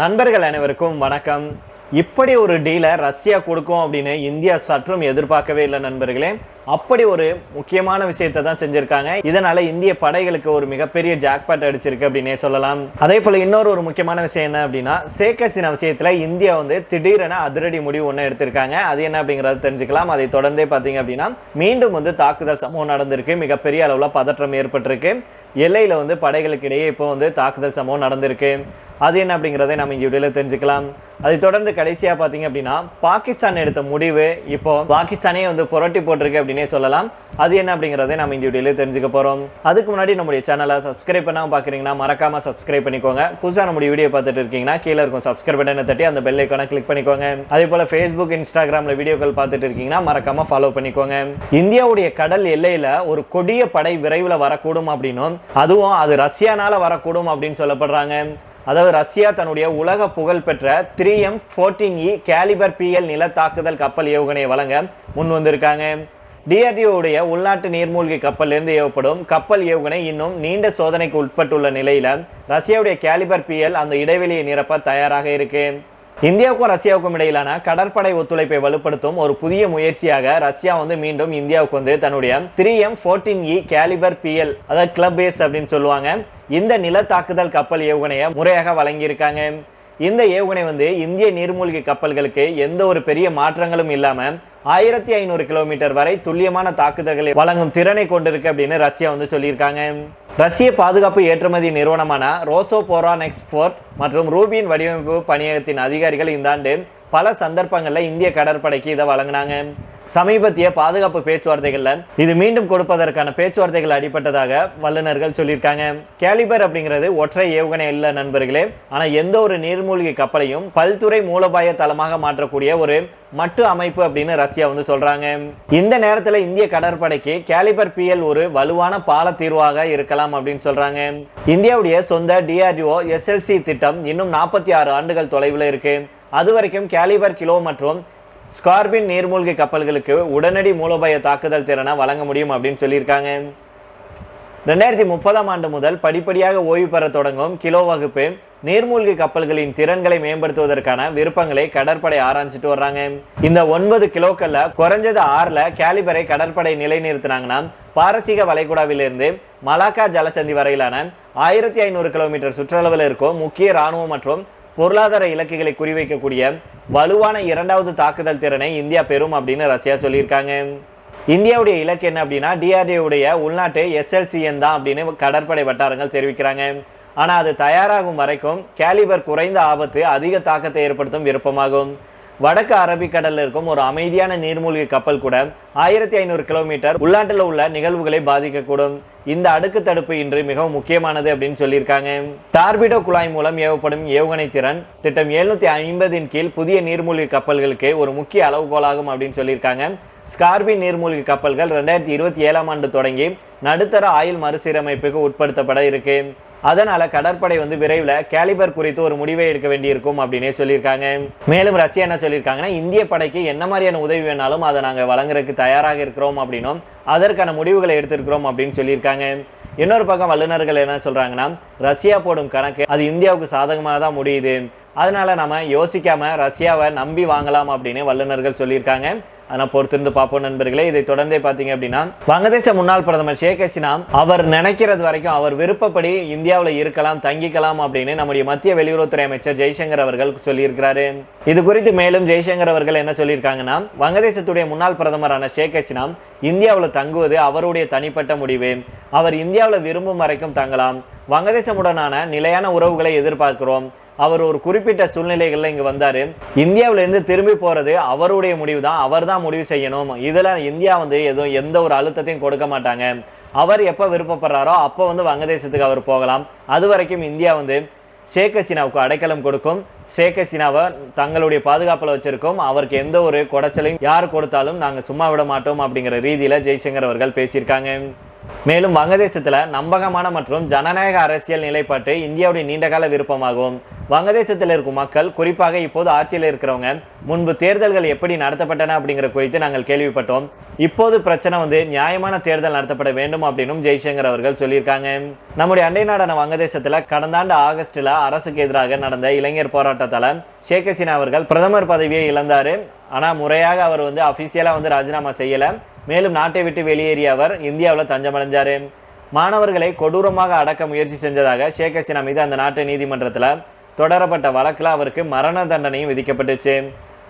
நண்பர்கள் அனைவருக்கும் வணக்கம். இப்படி ஒரு டீலை ரஷ்யா கொடுக்கும் அப்படின்னு இந்தியா சற்றும் எதிர்பார்க்கவே இல்லை நண்பர்களே. அப்படி ஒரு முக்கியமான விஷயத்தை தான் செஞ்சிருக்காங்க. இதனால இந்திய படைகளுக்கு ஒரு மிகப்பெரிய ஜாக்பாட் அடிச்சிருக்கு அப்படின்னே சொல்லலாம். அதே போல இன்னொரு ஒரு முக்கியமான விஷயம் என்ன அப்படின்னா சேகசின விஷயத்துல இந்தியா வந்து திடீரென அதிரடி முடிவு ஒன்று எடுத்திருக்காங்க. அது என்ன அப்படிங்கறத தெரிஞ்சுக்கலாம். அதை தொடர்ந்தே பார்த்தீங்க அப்படின்னா மீண்டும் வந்து தாக்குதல் சம்பவம் நடந்திருக்கு. மிகப்பெரிய அளவுல பதற்றம் ஏற்பட்டிருக்கு. எல்லையில வந்து படைகளுக்கு இடையே இப்போ வந்து தாக்குதல் சம்பவம் நடந்திருக்கு. அது என்ன அப்படிங்கிறதை நம்ம இங்கே வீடியோவில் தெரிஞ்சுக்கலாம். அதை தொடர்ந்து கடைசியாக பார்த்தீங்க அப்படின்னா பாகிஸ்தான் எடுத்த முடிவு இப்போ பாகிஸ்தானே வந்து புரட்டி போட்டிருக்கு அப்படின்னு சொல்லலாம். அது என்ன அப்படிங்கிறத நம்ம இந்த வீடியோவில் தெரிஞ்சுக்க போகிறோம் அதுக்கு முன்னாடி நம்முடைய சேனலை சப்ஸ்கிரைப் பண்ணாமல் பார்க்குறீங்கன்னா மறக்காம சப்ஸ்கிரைப் பண்ணிக்கோங்க. புதுசாக நம்முடைய வீடியோ பார்த்துட்டு இருக்கீங்கன்னா கீழே இருக்கும் சப்ஸ்கிரைப் பட்டனை தட்டி அந்த பெல் ஐக்கான கிளிக் பண்ணிக்கோங்க. அதே போல் ஃபேஸ்புக் இன்ஸ்டாகிராமில் வீடியோக்கள் பார்த்துட்டு இருக்கீங்கன்னா மறக்காமல் ஃபாலோ பண்ணிக்கோங்க. இந்தியாவுடைய கடல் எல்லையில் ஒரு கொடிய படை விரைவில் வரக்கூடும் அப்படின்னும் அதுவும் அது ரஷ்யானால் வரக்கூடும் அப்படின்னு சொல்லப்படுறாங்க. அதாவது ரஷ்யா தன்னுடைய உலக புகழ்பெற்ற three M fourteen E caliber PL நில தாக்குதல் கப்பல் ஏவுகணையை வழங்க முன் வந்திருக்காங்க டிஆர்டிஓடைய உள்நாட்டு நீர்மூழ்கி கப்பலிலிருந்து ஏவப்படும் கப்பல் ஏவுகணை இன்னும் நீண்ட சோதனைக்கு உட்பட்டுள்ள நிலையில் ரஷ்யாவுடைய கேலிபர் பிஎல் அந்த இடைவெளியை நிரப்ப தயாராக இருக்கு. இந்தியாவுக்கும் ரஷ்யாவுக்கும் இடையிலான கடற்படை ஒத்துழைப்பை வலுப்படுத்தும் ஒரு புதிய முயற்சியாக ரஷ்யா வந்து மீண்டும் இந்தியாவுக்கு வந்து தன்னுடைய three M fourteen E caliber PL அதாவது கிளப் பேஸ் அப்படின்னு சொல்லுவாங்க இந்த நில தாக்குதல் கப்பல் ஏவுகணையை முறையாக வழங்கியிருக்காங்க. இந்த ஏவுகணை வந்து இந்திய நீர்மூழ்கி கப்பல்களுக்கு எந்த ஒரு பெரிய மாற்றங்களும் இல்லாமல் ஆயிரத்தி ஐநூறு கிலோமீட்டர் வரை துல்லியமான தாக்குதல்களை வழங்கும் திறனை கொண்டிருக்கு அப்படின்னு ரஷ்யா வந்து சொல்லியிருக்காங்க. ரஷ்ய பாதுகாப்பு ஏற்றுமதி நிறுவனமான ரோசோ போரான் எக்ஸ்போர்ட் மற்றும் ரூபியின் வடிவமைப்பு பணியகத்தின் அதிகாரிகள் இந்த ஆண்டு பல சந்தர்ப்பங்களில் இந்திய கடற்படைக்கு இதை வழங்கினாங்க. சமீபத்திய பாதுகாப்பு பேச்சுவார்த்தைகளில் இது மீண்டும் கொடுப்பதற்கான பேச்சுவார்த்தைகள் அடிப்பட்டதாக வல்லுநர்கள் சொல்லியிருக்காங்க. கேலிபர் அப்படிங்கிறது ஒற்றை ஏவுகணை இல்லை நண்பர்களே. ஆனால் எந்த ஒரு நீர்மூழ்கி கப்பலையும் பல்துறை மூலபாய தளமாக மாற்றக்கூடிய ஒரு மட்டு அமைப்பு அப்படின்னு ரஷ்யா வந்து சொல்றாங்க. இந்த நேரத்தில் இந்திய கடற்படைக்கு கேலிபர் பிஎல் ஒரு வலுவான பால தீர்வாக இருக்கலாம் அப்படின்னு சொல்றாங்க. இந்தியாவுடைய சொந்த டிஆர்டிஓ எஸ்எல்சி திட்டம் இன்னும் நாற்பத்தி ஆறு ஆண்டுகள் தொலைவில் இருக்கு. அது வரைக்கும் கேலிபர் கிலோ மற்றும் ஸ்கார்பின் நீர்மூழ்கி கப்பல்களுக்கு உடனடி மூலோபாய தாக்குதல் திறனை வழங்க முடியும் அப்படின்னு சொல்லியிருக்காங்க. ரெண்டாயிரத்தி முப்பதாம் ஆண்டு முதல் படிப்படியாக ஓய்வு பெற தொடங்கும் கிலோ வகுப்பு நீர்மூழ்கி கப்பல்களின் திறன்களை மேம்படுத்துவதற்கான விருப்பங்களை கடற்படை ஆராய்ச்சிட்டு வர்றாங்க. இந்த ஒன்பது கிலோக்கள்ல குறைஞ்சது ஆறுல கேலிபரை கடற்படை நிலைநிறுத்தினாங்கன்னா பாரசீக வளைகுடாவிலிருந்து மலாக்கா ஜலசந்தி வரையிலான ஆயிரத்தி ஐநூறு கிலோமீட்டர் சுற்றளவில் இருக்கும் முக்கிய ராணுவம் மற்றும் பொருளாதார இலக்குகளை குறிவைக்கக்கூடிய வலுவான இரண்டாவது தாக்குதல் திறனை இந்தியா பெறும் அப்படின்னு ரஷ்யா சொல்லியிருக்காங்க. இந்தியாவுடைய இலக்கு என்ன அப்படின்னா டிஆர்டிஓடைய உள்நாட்டு எஸ்எல்சிஎன் தான் அப்படின்னு கடற்படை வட்டாரங்கள் தெரிவிக்கிறாங்க. ஆனால் அது தயாராகும் வரைக்கும் கேலிபர் குறைந்த ஆபத்து அதிக தாக்கத்தை ஏற்படுத்தும் விருப்பமாகும். வடக்கு அரபிக்கடலில் இருக்கும் ஒரு அமைதியான நீர்மூழ்கி கப்பல் கூட ஆயிரத்தி ஐநூறு கிலோமீட்டர் உள்நாட்டில் உள்ள நிகழ்வுகளை பாதிக்கக்கூடும். இந்த அடுக்கு தடுப்பு இன்று மிகவும் முக்கியமானது அப்படின்னு சொல்லியிருக்காங்க. டார்பிடோ குழாய் மூலம் ஏவப்படும் ஏவுகணை திறன் திட்டம் எழுநூத்தி ஐம்பதின் கீழ் புதிய நீர்மூழ்கி கப்பல்களுக்கு ஒரு முக்கிய அளவுகோலாகும் அப்படின்னு சொல்லியிருக்காங்க. ஸ்கார்பி நீர்மூழ்கி கப்பல்கள் ரெண்டாயிரத்தி இருபத்தி ஏழாம் ஆண்டு தொடங்கி நடுத்தர ஆயுள் மறுசீரமைப்புக்கு உட்படுத்தப்பட இருக்கு. அதனால கடற்படை வந்து விரைவில் கேலிபர் குறித்து ஒரு முடிவை எடுக்க வேண்டியிருக்கும் அப்படின்னே சொல்லியிருக்காங்க. மேலும் ரஷ்யா என்ன சொல்லியிருக்காங்கன்னா இந்திய படைக்கு என்ன மாதிரியான உதவி வேணாலும் அதை நாங்கள் வழங்குறதுக்கு தயாராக இருக்கிறோம் அப்படின்னும் அதற்கான முடிவுகளை எடுத்திருக்கிறோம் அப்படின்னு சொல்லியிருக்காங்க. இன்னொரு பக்கம் வல்லுநர்கள் என்ன சொல்கிறாங்கன்னா ரஷ்யா போடும் கணக்கு அது இந்தியாவுக்கு சாதகமாக தான் முடியுது. அதனால நம்ம யோசிக்காம ரஷ்யாவை நம்பி வாங்கலாம் அப்படின்னு வல்லுநர்கள் சொல்லியிருக்காங்க. ஆனால் பொறுத்திருந்து பார்ப்போம் நண்பர்களே. இதை தொடர்ந்தே பார்த்தீங்க அப்படின்னா வங்கதேச முன்னாள் பிரதமர் ஷேக் ஹசினா அவர் நினைக்கிறது வரைக்கும் அவர் விருப்பப்படி இந்தியாவில் இருக்கலாம் தங்கிக்கலாம் அப்படின்னு நம்முடைய மத்திய வெளியுறவுத்துறை அமைச்சர் ஜெய்சங்கர் அவர்கள் சொல்லியிருக்கிறாரு. இது குறித்து மேலும் ஜெய்சங்கர் அவர்கள் என்ன சொல்லியிருக்காங்கன்னா வங்கதேசத்துடைய முன்னாள் பிரதமரான ஷேக் ஹசினா இந்தியாவில் தங்குவது அவருடைய தனிப்பட்ட முடிவு. அவர் இந்தியாவில் விரும்பும் வரைக்கும் தங்கலாம். வங்கதேசமுடனான நிலையான உறவுகளை எதிர்பார்க்கிறோம். அவர் ஒரு குறிப்பிட்ட சூழ்நிலைகளில் இங்கே வந்தார். இந்தியாவிலேருந்து திரும்பி போகிறது அவருடைய முடிவு தான் அவர் தான் முடிவு செய்யணும். இதில் இந்தியா வந்து எதுவும் எந்த ஒரு அழுத்தத்தையும் கொடுக்க மாட்டாங்க. அவர் எப்போ விருப்பப்படுறாரோ அப்போ வந்து வங்கதேசத்துக்கு அவர் போகலாம். அது வரைக்கும் இந்தியா வந்து ஷேக் ஹசீனாவுக்கு அடைக்கலம் கொடுக்கும். ஷேக் ஹசீனாவை தங்களுடைய பாதுகாப்பில் வச்சிருக்கோம். அவருக்கு எந்த ஒரு குடைச்சலையும் யார் கொடுத்தாலும் நாங்கள் சும்மா விட மாட்டோம் அப்படிங்கிற ரீதியில் ஜெய்சங்கர் அவர்கள் பேசியிருக்காங்க. மேலும் வங்கதேசத்தில் நம்பகமான மற்றும் ஜனநாயக அரசியல் நிலைப்பாட்டு இந்தியாவுடைய நீண்டகால விருப்பமாகும். வங்கதேசத்தில் இருக்கும் மக்கள் குறிப்பாக இப்போது ஆட்சியில் இருக்கிறவங்க முன்பு தேர்தல்கள் எப்படி நடத்தப்பட்டன அப்படிங்கிற குறித்து நாங்கள் கேள்விப்பட்டோம். இப்போது பிரச்சனை வந்து நியாயமான தேர்தல் நடத்தப்பட வேண்டும் அப்படின்னும் ஜெய்சங்கர் அவர்கள் சொல்லியிருக்காங்க. நம்முடைய அண்டை நாடான வங்கதேசத்தில் கடந்த ஆண்டு ஆகஸ்டில் அரசுக்கு எதிராக நடந்த இளைஞர் போராட்டத்தால் ஷேக் ஹசீனா அவர்கள் பிரதமர் பதவியை இழந்தார். ஆனால் முறையாக அவர் வந்து அஃபீஷியலாக வந்து ராஜினாமா செய்யலை. மேலும் நாட்டை விட்டு வெளியேறிய அவர் இந்தியாவில் தஞ்சமடைஞ்சாரு. மாணவர்களை கொடூரமாக அடக்க முயற்சி செஞ்சதாக ஷேக் ஹசீனா மீது அந்த நாட்டு நீதிமன்றத்தில் தொடரப்பட்ட வழக்கில் அவருக்கு மரண தண்டனையும் விதிக்கப்பட்டுச்சு.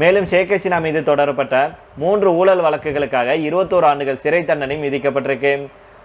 மேலும் ஷேக் ஹசீனா மீது தொடரப்பட்ட மூன்று ஊழல் வழக்குகளுக்காக இருபத்தோரு ஆண்டுகள் சிறை தண்டனையும் விதிக்கப்பட்டிருக்கு.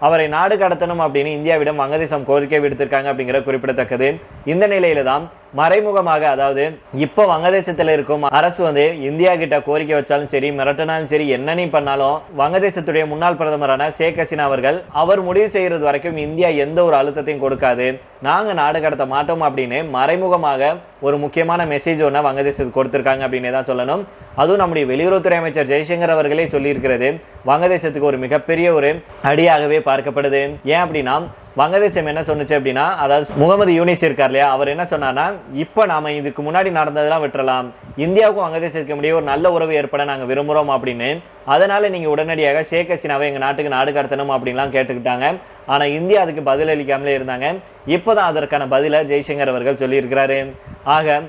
அவரை நாடு கடத்தணும் அப்படின்னு இந்தியாவிடம் வங்கதேசம் கோரிக்கை விடுத்திருக்காங்க அப்படிங்கிற குறிப்பிடத்தக்கது. இந்த நிலையில தான் மறைமுகமாக அதாவது இப்போ வங்கதேசத்தில் இருக்கும் அரசு வந்து இந்தியா கிட்ட கோரிக்கை வச்சாலும் சரி மிரட்டினாலும் சரி என்னன்னு பண்ணாலும் வங்கதேசத்துடைய முன்னாள் பிரதமரான ஷேக் ஹசீனா அவர்கள் அவர் முடிவு செய்கிறது வரைக்கும் இந்தியா எந்த ஒரு அழுத்தத்தையும் கொடுக்காது. நாங்கள் நாடு கடத்த மாட்டோம் அப்படின்னு மறைமுகமாக ஒரு முக்கியமான மெசேஜ் ஒன்று வங்கதேசத்துக்கு கொடுத்துருக்காங்க அப்படின்னு தான் சொல்லணும். அதுவும் நம்முடைய வெளியுறவுத்துறை அமைச்சர் ஜெய்சங்கர் அவர்களே சொல்லியிருக்கிறது. வங்கதேசத்துக்கு ஒரு மிகப்பெரிய ஒரு அடியாகவே பார்க்கப்படுது. ஏன் அப்படின்னா வங்கதேசம் என்ன சொன்னுச்சு அப்படின்னா அதாவது முகமது யூனிஸ் இருக்கார் இல்லையா அவர் என்ன சொன்னார்னா இப்போ நாம் இதுக்கு முன்னாடி நடந்ததெல்லாம் விட்டுறலாம். இந்தியாவுக்கும் வங்கதேசத்துக்கு முடிய ஒரு நல்ல உறவு ஏற்பட நாங்கள் விரும்புகிறோம் அப்படின்னு. அதனால் நீங்கள் உடனடியாக ஷேக் ஹசீனாவை எங்கள் நாட்டுக்கு நாடு கடத்தணும் அப்படின்லாம் கேட்டுக்கிட்டாங்க. ஆனால் இந்தியா அதுக்கு பதில் அளிக்காமலே இருந்தாங்க. இப்போதான் அதற்கான பதிலை ஜெய்சங்கர் அவர்கள் சொல்லியிருக்கிறாரு. ஆக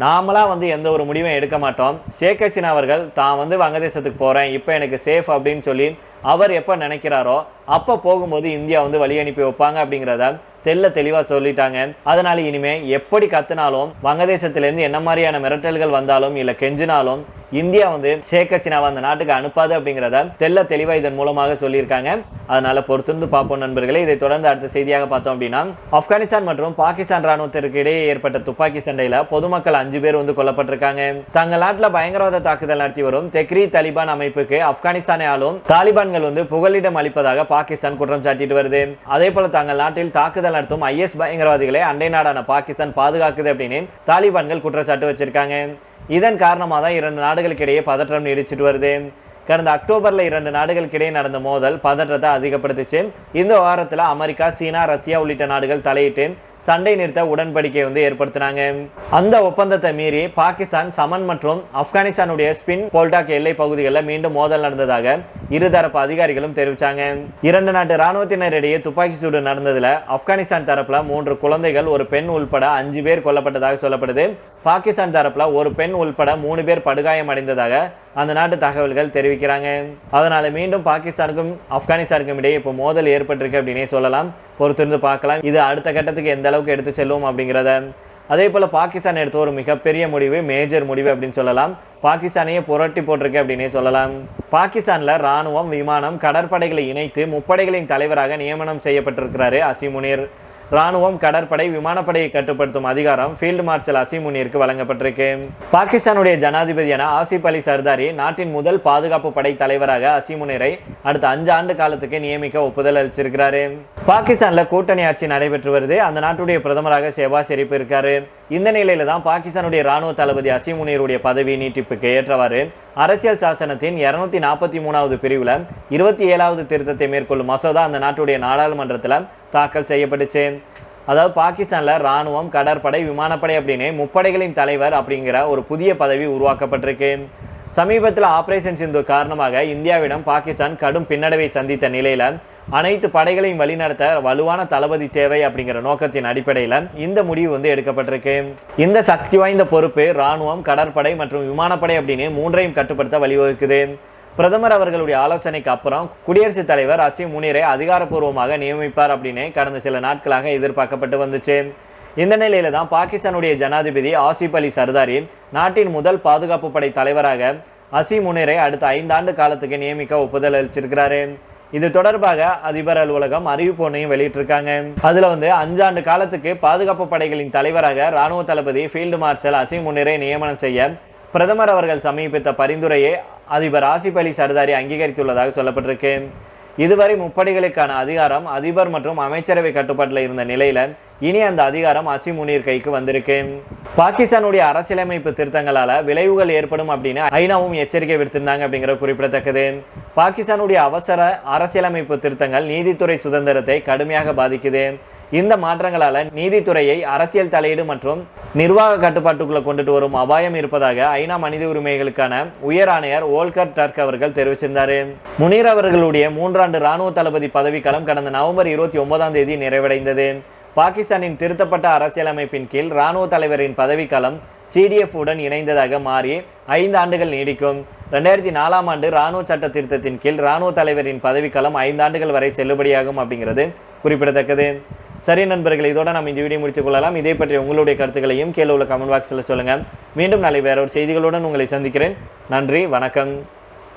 நாமளாக வந்து எந்த ஒரு முடிவும் எடுக்க மாட்டோம். ஷேக் ஹசீனா அவர்கள் தான் வந்து வங்கதேசத்துக்கு போகிறேன் இப்போ எனக்கு சேஃப் அப்படின்னு சொல்லி அவர் எப்போ நினைக்கிறாரோ அப்போ போகும்போது இந்தியா வந்து வழி அனுப்பி வைப்பாங்க அப்படிங்கிறத தெல்ல தெளிவாக சொல்லிட்டாங்க. அதனால இனிமே எப்படி கத்துனாலும் வங்கதேசத்திலேருந்து என்ன மாதிரியான மிரட்டல்கள் வந்தாலும் இல்லை கெஞ்சினாலும் இந்தியா வந்து ஷேக் ஹசீனாவை அந்த நாட்டுக்கு அனுப்பாது அப்படிங்கிறத தெல்ல தெளிவாக இதன் மூலமாக சொல்லியிருக்காங்க. அதனால பொறுத்திருந்து பார்ப்போம் நண்பர்களே. இதை தொடர்ந்து அடுத்த செய்தியாக பார்த்தோம் அப்படின்னா ஆப்கானிஸ்தான் மற்றும் பாகிஸ்தான் ராணுவத்திற்கு இடையே ஏற்பட்ட துப்பாக்கி சண்டையில பொதுமக்கள் அஞ்சு பேர் வந்து கொல்லப்பட்டிருக்காங்க. தங்கள் நாட்டில் பயங்கரவாத தாக்குதல் நடத்தி வரும் தெக்ரி தாலிபான் அமைப்புக்கு ஆப்கானிஸ்தானை ஆளும் தாலிபான்கள் வந்து புகலிடம் அளிப்பதாக பாகிஸ்தான் குற்றம் சாட்டிட்டு வருது. அதே போல தங்கள் நாட்டில் தாக்குதல் நடத்தும் ஐஎஸ் பயங்கரவாதிகளை அண்டை நாடான பாகிஸ்தான் பாதுகாக்குது அப்படின்னு தாலிபான்கள் குற்றச்சாட்டு வச்சிருக்காங்க. இதன் காரணமாக தான் இரண்டு நாடுகளுக்கு இடையே பதற்றம் நீடிச்சிட்டு வருது. கடந்த அக்டோபரில் இரண்டு நாடுகளுக்கிடையே நடந்த மோதல் பதற்றத்தை அதிகப்படுத்துச்சு. இந்த வாரத்தில் அமெரிக்கா சீனா ரஷ்யா உள்ளிட்ட நாடுகள் தலையிட்டு சண்டை நிறுத்த உடன்படிக்கை வந்து ஏற்படுத்தினாங்க. அந்த ஒப்பந்தத்தை மீறி பாகிஸ்தான் சமன் மற்றும் ஆப்கானிஸ்தானுடைய ஸ்பின் போல்டாக் எல்லை பகுதிகளில் மீண்டும் மோதல் நடந்ததாக இருதரப்பு அதிகாரிகளும் தெரிவித்தாங்க இரண்டு நாட்டு ராணுவத்தினரிடையே துப்பாக்கி சூடு நடந்ததில் ஆப்கானிஸ்தான் தரப்பில் மூன்று குழந்தைகள் ஒரு பெண் உள்பட அஞ்சு பேர் கொல்லப்பட்டதாக சொல்லப்படுது. பாகிஸ்தான் தரப்பில் ஒரு பெண் உள்பட மூணு பேர் படுகாயம் அடைந்ததாக அந்த நாட்டு தகவல்கள் தெரிவிக்கிறாங்க. அதனால மீண்டும் பாகிஸ்தானுக்கும் ஆப்கானிஸ்தானுக்கும் இடையே இப்போ மோதல் ஏற்பட்டிருக்கு அப்படின்னே சொல்லலாம். பொறுத்திருந்து பார்க்கலாம். இது அடுத்த கட்டத்துக்கு எந்த அளவுக்கு எடுத்து செல்லும் அப்படிங்கிறத. அதே போல் பாகிஸ்தான் எடுத்த ஒரு மிகப்பெரிய முடிவு மேஜர் முடிவு அப்படின்னு சொல்லலாம். பாகிஸ்தானையே புரட்டி போட்டிருக்கு அப்படின்னே சொல்லலாம். பாகிஸ்தானில் ராணுவம் விமானம் கடற்படைகளை இணைத்து முப்படைகளின் தலைவராக நியமனம் செய்யப்பட்டிருக்கிறாரு அசிமுனீர் ராணுவம் கடற்படை விமானப்படையை கட்டுப்படுத்தும் அதிகாரம் ஃபீல்டு மார்ஷல் அசிமுனிற்கு வழங்கப்பட்டிருக்கு. பாகிஸ்தானுடைய ஜனாதிபதியான ஆசிப் அலி சர்தாரி நாட்டின் முதல் பாதுகாப்பு படை தலைவராக அசிமுனிரை அடுத்த அஞ்சு ஆண்டு காலத்துக்கு நியமிக்க ஒப்புதல் அளிச்சிருக்கிறாரு. பாகிஸ்தான்ல கூட்டணி ஆட்சி நடைபெற்று வருது. அந்த நாட்டுடைய பிரதமராக ஷெபாஸ் ஷெரீப் இருக்காரு. இந்த நிலையில தான் பாகிஸ்தானுடைய ராணுவ தளபதி அசிமுனியருடைய பதவி நீட்டிப்புக்கு ஏற்றவாறு அரசியல் சாசனத்தின் இருநூத்தி நாற்பத்தி மூணாவது பிரிவுல இருபத்தி ஏழாவது திருத்தத்தை மேற்கொள்ளும் மசோதா அந்த நாட்டுடைய நாடாளுமன்றத்தில் தாக்கல் செய்யப்பட்டுச்சு. அதாவது பாகிஸ்தானில் ராணுவம் கடற்படை விமானப்படை அப்படின்னு முப்படைகளின் தலைவர் அப்படிங்கிற ஒரு புதிய பதவி உருவாக்கப்பட்டிருக்கு. சமீபத்தில் ஆபரேஷன் சிந்து காரணமாக இந்தியாவிடம் பாகிஸ்தான் கடும் பின்னடைவை சந்தித்த நிலையில அனைத்து படைகளையும் வழிநடத்த வலுவான தளபதி தேவை அப்படிங்கிற நோக்கத்தின் அடிப்படையில் இந்த முடிவு வந்து எடுக்கப்பட்டிருக்கு. இந்த சக்தி வாய்ந்த பொறுப்பு ராணுவம் கடற்படை மற்றும் விமானப்படை அப்படின்னு மூன்றையும் கட்டுப்படுத்த வழிவகுக்குது. பிரதமர் அவர்களுடைய ஆலோசனைக்கு அப்புறம் குடியரசுத் தலைவர் அசீம் முனீரை அதிகாரப்பூர்வமாக நியமிப்பார் அப்படின்னு கடந்த சில நாட்களாக எதிர்பார்க்கப்பட்டு வந்துச்சு. இந்த நிலையில தான் பாகிஸ்தானுடைய ஜனாதிபதி ஆசிப் அலி சர்தாரி நாட்டின் முதல் பாதுகாப்பு படை தலைவராக அசி முனீரை அடுத்த ஐந்தாண்டு காலத்துக்கு நியமிக்க ஒப்புதல் அளிச்சிருக்கிறாரு. இது தொடர்பாக அதிபர் அலுவலகம் அறிவிப்பு ஒன்றையும் வெளியிட்டிருக்காங்க. அதுல வந்து அஞ்சாண்டு காலத்துக்கு பாதுகாப்பு படைகளின் தலைவராக ராணுவ தளபதி ஃபீல்டு மார்ஷல் அசீம் முன்னிரை நியமனம் செய்ய பிரதமர் அவர்கள் சமீபித்த பரிந்துரையை அதிபர் ஆசிப் அலி சர்தாரி அங்கீகரித்துள்ளதாக சொல்லப்பட்டிருக்கு. இதுவரை முப்படைகளுக்கான அதிகாரம் அதிபர் மற்றும் அமைச்சரவை கட்டுப்பாட்டில் இருந்த நிலையில இனி அந்த அதிகாரம் அசிம் முனீர் கைக்கு வந்திருக்கு. பாகிஸ்தானுடைய அரசியலமைப்பு திருத்தங்களால விளைவுகள் ஏற்படும் அப்படின்னு ஐநாவும் எச்சரிக்கை விடுத்திருந்தாங்க அப்படிங்கிற குறிப்பிடத்தக்கது. பாகிஸ்தானுடைய அவசர அரசியலமைப்பு திருத்தங்கள் நீதித்துறை சுதந்திரத்தை கடுமையாக பாதிக்குது. இந்த மாற்றங்களால் நீதித்துறையை அரசியல் தலையீடு மற்றும் நிர்வாக கட்டுப்பாட்டுக்குள்ளே கொண்டுட்டு வரும் அபாயம் இருப்பதாக ஐநா மனித உரிமைகளுக்கான உயர் ஆணையர் ஓல்கர் டர்க் அவர்கள் தெரிவிச்சிருந்தார். முனீர் அவர்களுடைய மூன்றாண்டு ராணுவ தளபதி பதவிக்காலம் கடந்த நவம்பர் இருபத்தி ஒன்பதாம் தேதி நிறைவடைந்தது. பாகிஸ்தானின் திருத்தப்பட்ட அரசியலமைப்பின் கீழ் இராணுவ தலைவரின் பதவிக்காலம் சிடிஎஃப் உடன் இணைந்ததாக மாறி ஐந்து ஆண்டுகள் நீடிக்கும். ரெண்டாயிரத்தி நாலாம் ஆண்டு ராணுவ சட்ட திருத்தத்தின் கீழ் ராணுவ தலைவரின் பதவிக்காலம் ஐந்தாண்டுகள் வரை செல்லுபடியாகும் அப்படிங்கிறது குறிப்பிடத்தக்கது. சரி நண்பர்கள் இதோட நம்ம இந்த வீடியோ முடித்துக் கொள்ளலாம். இதே பற்றி உங்களுடைய கருத்துக்களையும் கீழே உள்ள கமெண்ட் பாக்ஸில் சொல்லுங்கள் மீண்டும் நாளை வேற ஒரு செய்திகளுடன் உங்களை சந்திக்கிறேன். நன்றி வணக்கம்.